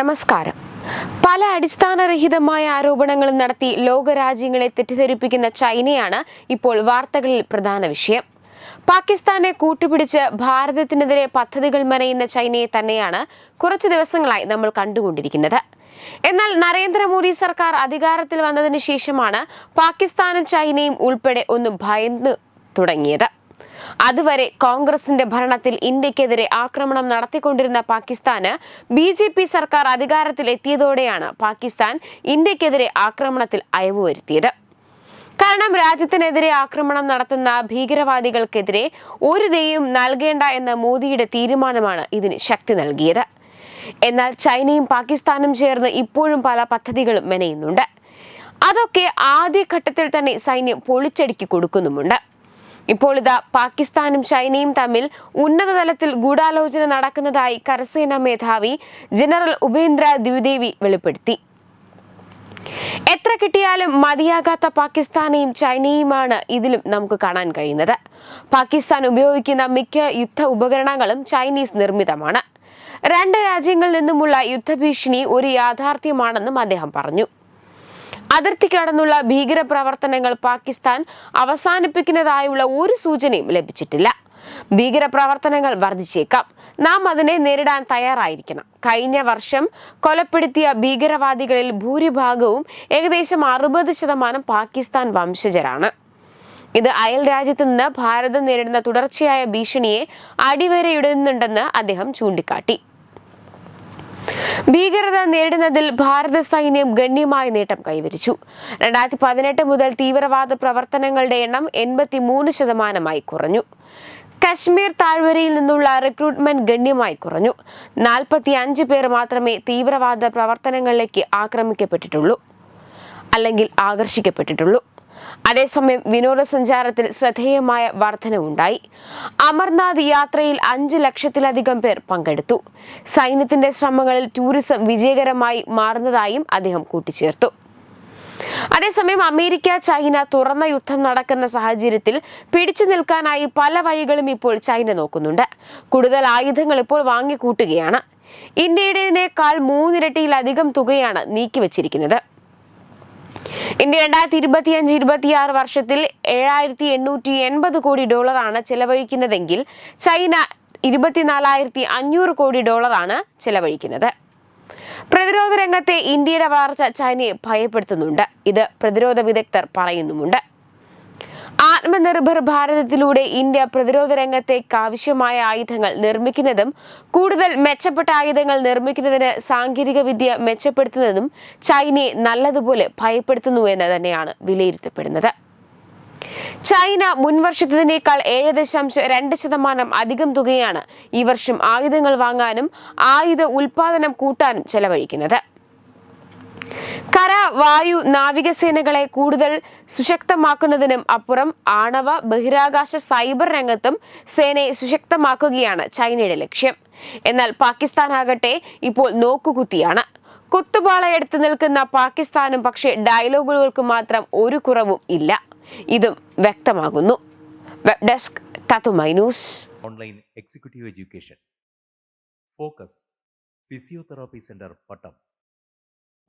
നമസ്കാരം. പല അടിസ്ഥാനരഹിതമായ ആരോപണങ്ങളും നടത്തി ലോകരാജ്യങ്ങളെ തെറ്റിദ്ധരിപ്പിക്കുന്ന ചൈനയാണ് ഇപ്പോൾ വാർത്തകളിൽ പ്രധാന വിഷയം. പാകിസ്ഥാനെ കൂട്ടുപിടിച്ച് ഭാരതത്തിനെതിരെ പദ്ധതികൾ മെനയുന്ന ചൈനയെ തന്നെയാണ് കുറച്ചു ദിവസങ്ങളായി നമ്മൾ കണ്ടുകൊണ്ടിരിക്കുന്നത്. എന്നാൽ നരേന്ദ്രമോദി സർക്കാർ അധികാരത്തിൽ വന്നതിന് ശേഷമാണ് പാകിസ്ഥാനും ചൈനയും ഉൾപ്പെടെ ഒന്ന് ഭയന്ന് തുടങ്ങിയത്. അതുവരെ കോൺഗ്രസിന്റെ ഭരണത്തിൽ ഇന്ത്യക്കെതിരെ ആക്രമണം നടത്തിക്കൊണ്ടിരുന്ന പാകിസ്ഥാന് ബി ജെ പി സർക്കാർ അധികാരത്തിൽ എത്തിയതോടെയാണ് പാകിസ്ഥാൻ ഇന്ത്യക്കെതിരെ ആക്രമണത്തിൽ അയവ് വരുത്തിയത് കാരണം രാജ്യത്തിനെതിരെ ആക്രമണം നടത്തുന്ന ഭീകരവാദികൾക്കെതിരെ ഒരു ദയും നൽകേണ്ട എന്ന മോദിയുടെ തീരുമാനമാണ് ഇതിന് ശക്തി നൽകിയത്. എന്നാൽ ചൈനയും പാകിസ്ഥാനും ചേർന്ന് ഇപ്പോഴും പല പദ്ധതികളും മെനയുന്നുണ്ട്. അതൊക്കെ ആദ്യഘട്ടത്തിൽ തന്നെ സൈന്യം പൊളിച്ചടുക്കി കൊടുക്കുന്നുമുണ്ട്. ഇപ്പോൾ ഇതാ പാകിസ്ഥാനും ചൈനയും തമ്മിൽ ഉന്നതതലത്തിൽ ഗൂഢാലോചന നടക്കുന്നതായി കരസേനാ മേധാവി ജനറൽ ഉപേന്ദ്ര ദ്വിദേവി വെളിപ്പെടുത്തി. എത്ര കിട്ടിയാലും മതിയാകാത്ത പാകിസ്ഥാനെയും ചൈനയുമാണ് ഇതിലും നമുക്ക് കാണാൻ കഴിയുന്നത്. പാകിസ്ഥാൻ ഉപയോഗിക്കുന്ന മിക്ക യുദ്ധ ഉപകരണങ്ങളും ചൈനീസ് നിർമ്മിതമാണ്. രണ്ട് രാജ്യങ്ങളിൽ നിന്നുമുള്ള യുദ്ധഭീഷണി ഒരു യാഥാർത്ഥ്യമാണെന്നും അദ്ദേഹം പറഞ്ഞു. അതിർത്തി കടന്നുള്ള ഭീകര പ്രവർത്തനങ്ങൾ പാകിസ്ഥാൻ അവസാനിപ്പിക്കുന്നതായുള്ള ഒരു സൂചനയും ലഭിച്ചിട്ടില്ല. ഭീകര പ്രവർത്തനങ്ങൾ വർദ്ധിച്ചേക്കാം. നാം അതിനെ നേരിടാൻ തയ്യാറായിരിക്കണം. കഴിഞ്ഞ വർഷം കൊലപ്പെടുത്തിയ ഭീകരവാദികളിൽ ഭൂരിഭാഗവും ഏകദേശം അറുപത് ശതമാനം പാകിസ്ഥാൻ വംശജരാണ്. ഇത് അയൽ രാജ്യത്തു നിന്ന് ഭാരതം നേരിടുന്ന തുടർച്ചയായ ഭീഷണിയെ അടിവരയിടുന്നുണ്ടെന്ന് അദ്ദേഹം ചൂണ്ടിക്കാട്ടി. ഭീകരത നേരിടുന്നതിൽ ഭാരത സൈന്യം ഗണ്യമായ നേട്ടം കൈവരിച്ചു. രണ്ടായിരത്തി പതിനെട്ട് മുതൽ തീവ്രവാദ പ്രവർത്തനങ്ങളുടെ എണ്ണം എൺപത്തി മൂന്ന് ശതമാനമായി കുറഞ്ഞു. കശ്മീർ താഴ്വരയിൽ നിന്നുള്ള റിക്രൂട്ട്മെന്റ് ഗണ്യമായി കുറഞ്ഞു. നാൽപ്പത്തി അഞ്ച് പേർ മാത്രമേ തീവ്രവാദ പ്രവർത്തനങ്ങളിലേക്ക് ആക്രമിക്കപ്പെട്ടിട്ടുള്ളൂ. അല്ലെങ്കിൽ ആകർഷിക്കപ്പെട്ടിട്ടുള്ളൂ. അതേസമയം വിനോദസഞ്ചാരത്തിൽ ശ്രദ്ധേയമായ വർധനവുണ്ടായി. അമർനാഥ് യാത്രയിൽ അഞ്ച് ലക്ഷത്തിലധികം പേർ പങ്കെടുത്തു. സൈന്യത്തിന്റെ ശ്രമങ്ങളിൽ ടൂറിസം വിജയകരമായി മാറുന്നതായും അദ്ദേഹം കൂട്ടിച്ചേർത്തു. അതേസമയം അമേരിക്ക ചൈന തുറന്ന യുദ്ധം നടക്കുന്ന സാഹചര്യത്തിൽ പിടിച്ചു നിൽക്കാനായി പല വഴികളും ഇപ്പോൾ ചൈന നോക്കുന്നുണ്ട്. കൂടുതൽ ആയുധങ്ങൾ ഇപ്പോൾ വാങ്ങിക്കൂട്ടുകയാണ്. ഇന്ത്യയുടേതിനേക്കാൾ മൂന്നിരട്ടിയിലധികം തുകയാണ് നീക്കിവച്ചിരിക്കുന്നത്. ഇന്ത്യ രണ്ടായിരത്തി ഇരുപത്തിയഞ്ച് ഇരുപത്തിയാറ് വർഷത്തിൽ ഏഴായിരത്തി എണ്ണൂറ്റി എൺപത് കോടി ഡോളറാണ് ചെലവഴിക്കുന്നതെങ്കിൽ ചൈന ഇരുപത്തിനാലായിരത്തി അഞ്ഞൂറ് കോടി ഡോളറാണ് ചെലവഴിക്കുന്നത്. പ്രതിരോധ രംഗത്തെ ഇന്ത്യയുടെ വളർച്ച ചൈനയെ ഭയപ്പെടുത്തുന്നുണ്ട്. ഇത് പ്രതിരോധ വിദഗ്ധർ പറയുന്നുമുണ്ട്. ആത്മനിർഭർ ഭാരതത്തിലൂടെ ഇന്ത്യ പ്രതിരോധ രംഗത്തേക്ക് ആവശ്യമായ ആയുധങ്ങൾ നിർമ്മിക്കുന്നതും കൂടുതൽ മെച്ചപ്പെട്ട ആയുധങ്ങൾ നിർമ്മിക്കുന്നതിന് സാങ്കേതിക വിദ്യ മെച്ചപ്പെടുത്തുന്നതും ചൈനയെ നല്ലതുപോലെ ഭയപ്പെടുത്തുന്നു എന്ന് തന്നെയാണ് വിലയിരുത്തപ്പെടുന്നത്. ചൈന മുൻവർഷത്തിനേക്കാൾ ഏഴ് ദശാംശം രണ്ട് ശതമാനം അധികം തുകയാണ് ഈ വർഷം ആയുധങ്ങൾ വാങ്ങാനും ആയുധ ഉൽപാദനം കൂട്ടാനും ചെലവഴിക്കുന്നത്. കര വായു നാവികസേനകളെ കൂടുതൽ സുശക്തമാക്കുന്നതിനും അപ്പുറം ആണവ ബഹിരാകാശ സൈബർ രംഗത്തും സേനയെ സുശക്തമാക്കുകയാണ് ചൈനയുടെ ലക്ഷ്യം. എന്നാൽ പാകിസ്ഥാനാകട്ടെ ഇപ്പോൾ നോക്കുകുത്തിയാണ്. കുത്തുപാളയെടുത്ത് നിൽക്കുന്ന പാകിസ്ഥാനും പക്ഷേ ഡയലോഗുകൾക്ക് മാത്രം ഒരു കുറവും ഇല്ല. ഇതും വ്യക്തമാകുന്നു. വെബ് ഡെസ്ക് തത്തുമൈ online executive education. Focus physiotherapy centre Pattom.